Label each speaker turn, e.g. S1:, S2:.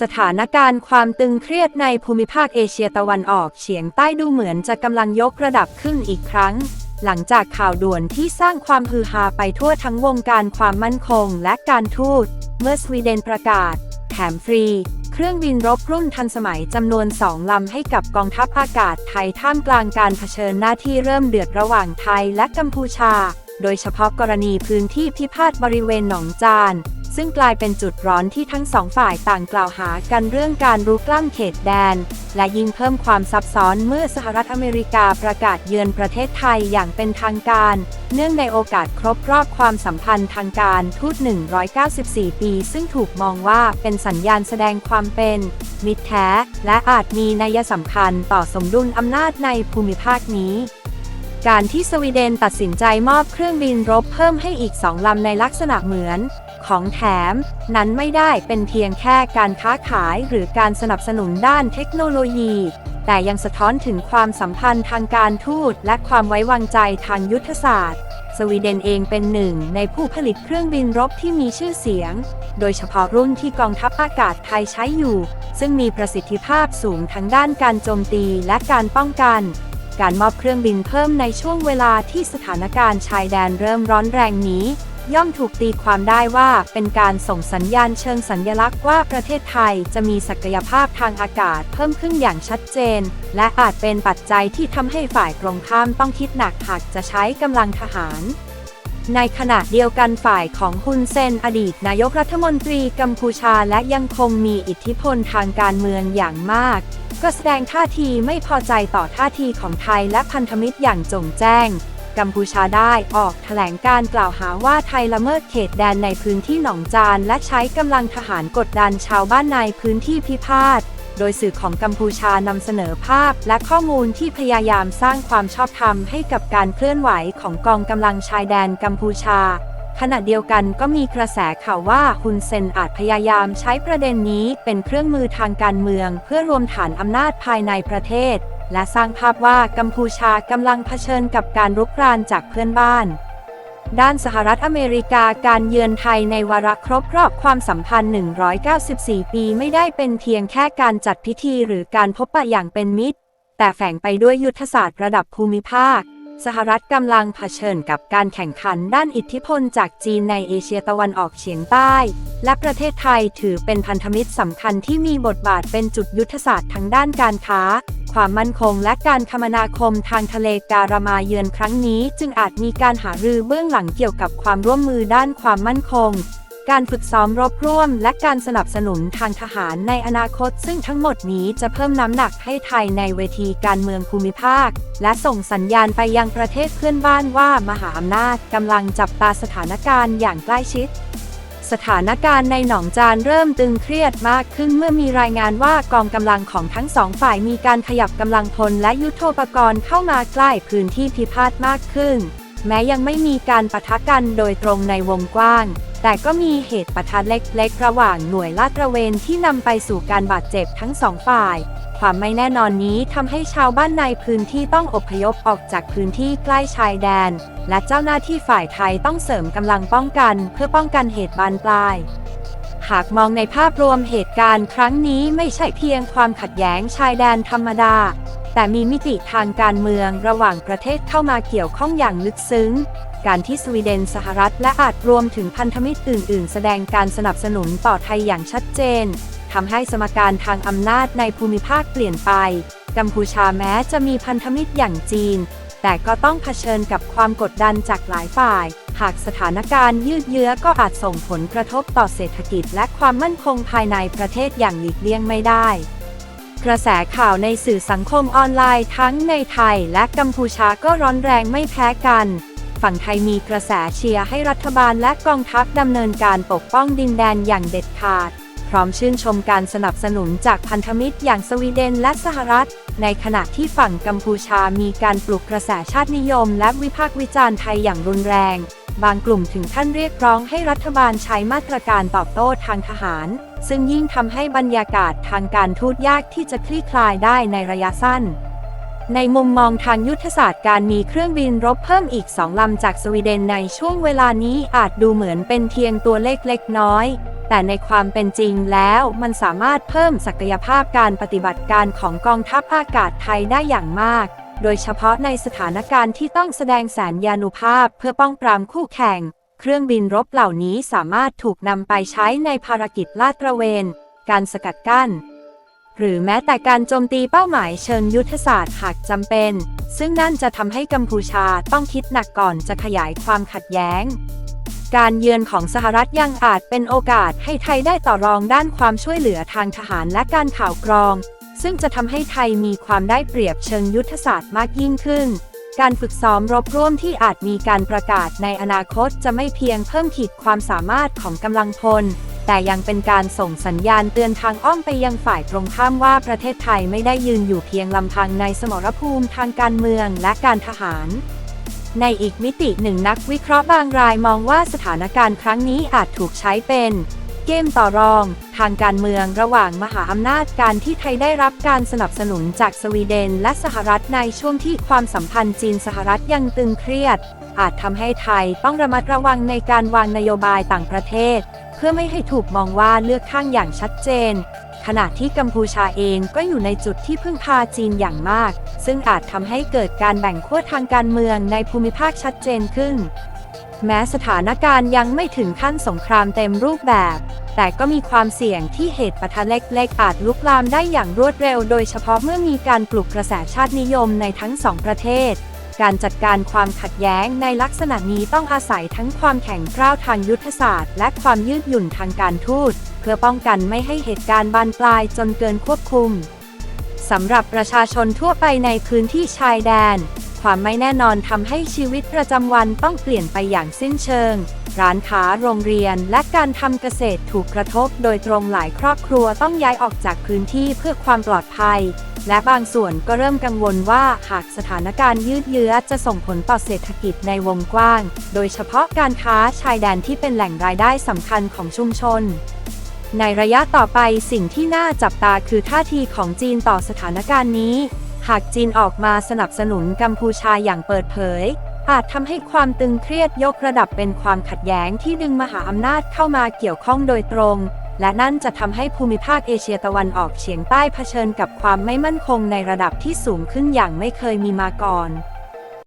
S1: สถานการณ์ความตึงเครียดในภูมิภาคเอเชียตะวันออกเฉียงใต้ดูเหมือนจะกำลังยกระดับขึ้นอีกครั้ง หลังจากข่าวด่วนที่สร้างความฮือฮาไปทั่วทั้งวงการความมั่นคงและการทูต เมื่อสวีเดนประกาศ แถมฟรี เครื่องบินรบรุ่นทันสมัยจำนวนสองลำให้กับกองทัพอากาศไทยท่ามกลางการเผชิญหน้าที่เริ่มเดือดระหว่างไทยและกัมพูชา โดยเฉพาะกรณีพื้นที่พิพาทบริเวณหนองจาน ซึ่งกลายเป็นจุดร้อนที่ทั้งสองฝ่ายต่างกล่าวหากันเรื่องการรุกล้ำเขตแดน และยิ่งเพิ่มความซับซ้อนเมื่อสหรัฐอเมริกาประกาศเยือนประเทศไทยอย่างเป็นทางการ เนื่องในโอกาสครบรอบความสัมพันธ์ทางการทูต 194 ปี ซึ่งถูกมองว่าเป็นสัญญาณแสดงความเป็น มิตรแท้ และอาจมีนัยสำคัญต่อสมดุลอำนาจในภูมิภาคนี้การที่สวีเดนตัดสินใจมอบเครื่องบินรบเพิ่มให้อีกสองลำในลักษณะเหมือน ของแถม นั้นไม่ได้เป็นเพียงแค่การค้าขายหรือการสนับสนุนด้านเทคโนโลยี แต่ยังสะท้อนถึงความสัมพันธ์ทางการทูตและความไว้วางใจทางยุทธศาสตร์สวีเดนเองเป็นหนึ่งในผู้ผลิตเครื่องบินรบที่มีชื่อเสียง โดยเฉพาะรุ่นที่กองทัพอากาศไทยใช้อยู่ ซึ่งมีประสิทธิภาพสูงทั้งด้านการโจมตีและการป้องกัน การมอบเครื่องบินเพิ่มในช่วงเวลาที่สถานการณ์ชายแดนเริ่มร้อนแรงนี้ ย่อมถูกตีความได้ว่าเป็นการส่งสัญญาณเชิงสัญญลักษณ์ว่าประเทศไทยจะมีศักยภาพทางอากาศเพิ่มขึ้นอย่างชัดเจน และอาจเป็นปัจจัยที่ทำให้ฝ่ายตรงข้ามต้องคิดหนักหากจะใช้กำลังทหาร ในขณะเดียวกันฝ่ายของฮุนเซนอดีตนายกรัฐมนตรีกัมพูชาและยังคงมีอิทธิพลทางการเมืองอย่างมาก ก็แสดงท่าทีไม่พอใจต่อท่าทีของไทยและพันธมิตรอย่างจงแจ้ง กัมพูชาได้ ออกแถลงการกล่าวหาว่าไทยละเมิดเขตแดนในพื้นที่หนองจาน และใช้กำลังทหารกดดันชาวบ้านในพื้นที่พิพาทโดยสื่อของกัมพูชานำเสนอภาพ และข้อมูลที่พยายามสร้างความชอบธรรมให้กับการเคลื่อนไหวของกองกำลังชายแดนกัมพูชา ขณะเดียวกันก็มีกระแสข่าวว่าฮุนเซนอาจพยายามใช้ประเด็นนี้เป็นเครื่องมือทางการเมือง เพื่อรวมฐานอำนาจภายในประเทศ และสร้างภาพว่ากัมพูชากำลังเผชิญกับการรุกรานจากเพื่อนบ้าน ด้านสหรัฐอเมริกาการเยือนไทยในวาระครบรอบความสัมพันธ์ 194 ปีไม่ได้เป็นเพียงแค่การจัดพิธีหรือการพบปะอย่างเป็นมิตร แต่แฝงไปด้วยยุทธศาสตร์ระดับภูมิภาค สหรัฐกำลังเผชิญกับการแข่งขันด้านอิทธิพลจากจีนในเอเชียตะวันออกเฉียงใต้ และประเทศไทยถือเป็นพันธมิตรสำคัญที่มีบทบาทเป็นจุดยุทธศาสตร์ทางด้านการค้า ความมั่นคงและการคมนาคมทางทะเลการามาเยือนครั้งนี้ จึงอาจมีการหารือเบื้องหลังเกี่ยวกับความร่วมมือด้านความมั่นคง การฝึกซ้อมรบร่วม และการสนับสนุนทางทหารในอนาคต ซึ่งทั้งหมดนี้จะเพิ่มน้ำหนักให้ไทยในเวทีการเมืองภูมิภาค และส่งสัญญาณไปยังประเทศเพื่อนบ้านว่ามหาอำนาจกำลังจับตาสถานการณ์อย่างใกล้ชิด สถานการณ์ในหนองจานเริ่มตึงเครียดมากขึ้นเมื่อมีรายงานว่ากองกำลังของทั้งสองฝ่ายมีการขยับกำลังพลและยุทโธปกรณ์เข้ามาใกล้พื้นที่พิพาทมากขึ้น แม้ยังไม่มีการปะทะกันโดยตรงในวงกว้าง แต่ก็มีเหตุปะทะเล็กๆ ระหว่างหน่วยลาดตระเวนที่นำไปสู่การบาดเจ็บทั้งสองฝ่าย ความไม่แน่นอนนี้ทำให้ชาวบ้านในพื้นที่ต้องอพยพออกจากพื้นที่ใกล้ชายแดน และเจ้าหน้าที่ฝ่ายไทยต้องเสริมกำลังป้องกัน เพื่อป้องกันเหตุบานปลาย หากมองในภาพรวมเหตุการณ์ครั้งนี้ไม่ใช่เพียงความขัดแย้งชายแดนธรรมดา แต่มีมิติทางการเมืองระหว่างประเทศเข้ามาเกี่ยวข้องอย่างลึกซึ้งการที่สวีเดนสหรัฐและอาจรวมถึงพันธมิตรอื่น ๆ แสดงการสนับสนุนต่อไทยอย่างชัดเจน ทำให้สมการทางอำนาจในภูมิภาคเปลี่ยนไป กัมพูชาแม้จะมีพันธมิตรอย่างจีน แต่ก็ต้องเผชิญกับความกดดันจากหลายฝ่าย หากสถานการณ์ยืดเยื้อก็อาจส่งผลกระทบต่อเศรษฐกิจและความมั่นคงภายในประเทศอย่างหลีกเลี่ยงไม่ได้ กระแสข่าวในสื่อสังคมออนไลน์ทั้งในไทยและกัมพูชาก็ร้อนแรงไม่แพ้กันฝั่งไทยมีกระแสเชียร์ให้รัฐบาลและกองทัพดำเนินการปกป้องดินแดนอย่างเด็ดขาด ร้อมชื่นชมการสนับสนุนจากพันธมิตรอย่างสวีเดนและสหรัฐ ในขณะที่ฝั่งกัมพูชามีการปลุกกระแสชาตินิยม และวิพากษ์วิจารณ์ไทยอย่างรุนแรง บางกลุ่มถึงขั้นเรียกร้องให้รัฐบาลใช้มาตรการตอบโต้ทางทหาร ซึ่งยิ่งทำให้บรรยากาศทางการทูตยากที่จะคลี่คลายได้ในระยะสั้นในมุมมองทางยุทธศาสตร์การมีเครื่องบินรบเพิ่มอีกสองลำจากสวีเดนในช่วงเวลานี้อาจดูเหมือนเป็นเพียงตัวเลขเล็กน้อย แต่ในความเป็นจริงแล้วมันสามารถเพิ่มศักยภาพการปฏิบัติการของกองทัพอากาศไทยได้อย่างมาก โดยเฉพาะในสถานการณ์ที่ต้องแสดงแสนยานุภาพเพื่อป้องปรามคู่แข่ง เครื่องบินรบเหล่านี้สามารถถูกนำไปใช้ในภารกิจลาดตระเวน การสกัดกั้น หรือแม้แต่การโจมตีเป้าหมายเชิงยุทธศาสตร์หากจำเป็น ซึ่งนั่นจะทำให้กัมพูชาต้องคิดหนักก่อนจะขยายความขัดแย้ง การเยือนของสหรัฐยังอาจเป็นโอกาสให้ไทยได้ต่อรองด้านความช่วยเหลือทางทหารและการข่าวกรอง ซึ่งจะทำให้ไทยมีความได้เปรียบเชิงยุทธศาสตร์มากยิ่งขึ้น การฝึกซ้อมรบร่วมที่อาจมีการประกาศในอนาคตจะไม่เพียงเพิ่มขีดความสามารถของกำลังพล แต่ยังเป็นการส่งสัญญาณเตือนทางอ้อมไปยังฝ่ายตรงข้ามว่าประเทศไทยไม่ได้ยืนอยู่เพียงลำพังในสมรภูมิทางการเมืองและการทหาร ในอีกมิติหนึ่งนักวิเคราะห์บางรายมองว่าสถานการณ์ครั้งนี้อาจถูกใช้เป็นเกมต่อรอง ทางการเมืองระหว่างมหาอำนาจการที่ไทยได้รับการสนับสนุนจากสวีเดนและสหรัฐในช่วงที่ความสัมพันธ์จีนสหรัฐยังตึงเครียด อาจทำให้ไทยต้องระมัดระวังในการวางนโยบายต่างประเทศ เพื่อไม่ให้ถูกมองว่าเลือกข้างอย่างชัดเจน ขณะที่กัมพูชาเองก็อยู่ในจุดที่พึ่งพาจีนอย่างมาก ซึ่งอาจทำให้เกิดการแบ่งขั้วทางการเมืองในภูมิภาคชัดเจนขึ้น แม้สถานการณ์ยังไม่ถึงขั้นสงครามเต็มรูปแบบ แต่ก็มีความเสี่ยงที่เหตุปะทะเล็กๆ อาจลุกลามได้อย่างรวดเร็ว โดยเฉพาะเมื่อมีการปลุกกระแสชาตินิยมในทั้งสองประเทศการจัดการความขัดแย้งในลักษณะนี้ต้องอาศัยทั้งความแข็งกร้าวทางยุทธศาสตร์ และความยืดหยุ่นทางการทูต เพื่อป้องกันไม่ให้เหตุการณ์บานปลายจนเกินควบคุมสำหรับประชาชนทั่วไปในพื้นที่ชายแดน ความไม่แน่นอนทำให้ชีวิตประจำวันต้องเปลี่ยนไปอย่างสิ้นเชิง ร้านค้าโรงเรียนและการทำเกษตรถูกกระทบโดยตรงหลายครอบครัวต้องย้ายออกจากพื้นที่เพื่อความปลอดภัย และบางส่วนก็เริ่มกังวลว่าหากสถานการณ์ยืดเยื้อจะส่งผลต่อเศรษฐกิจในวงกว้าง โดยเฉพาะการค้าชายแดนที่เป็นแหล่งรายได้สำคัญของชุมชน ในระยะต่อไปสิ่งที่น่าจับตาคือท่าทีของจีนต่อสถานการณ์นี้ หากจีนออกมาสนับสนุนกัมพูชาอย่างเปิดเผย อาจทำให้ความตึงเครียดยกระดับเป็นความขัดแย้งที่ดึงมหาอำนาจเข้ามาเกี่ยวข้องโดยตรง และนั่นจะทำให้ภูมิภาคเอเชียตะวันออกเฉียงใต้เผชิญกับความไม่มั่นคงในระดับที่สูงขึ้นอย่างไม่เคยมีมาก่อน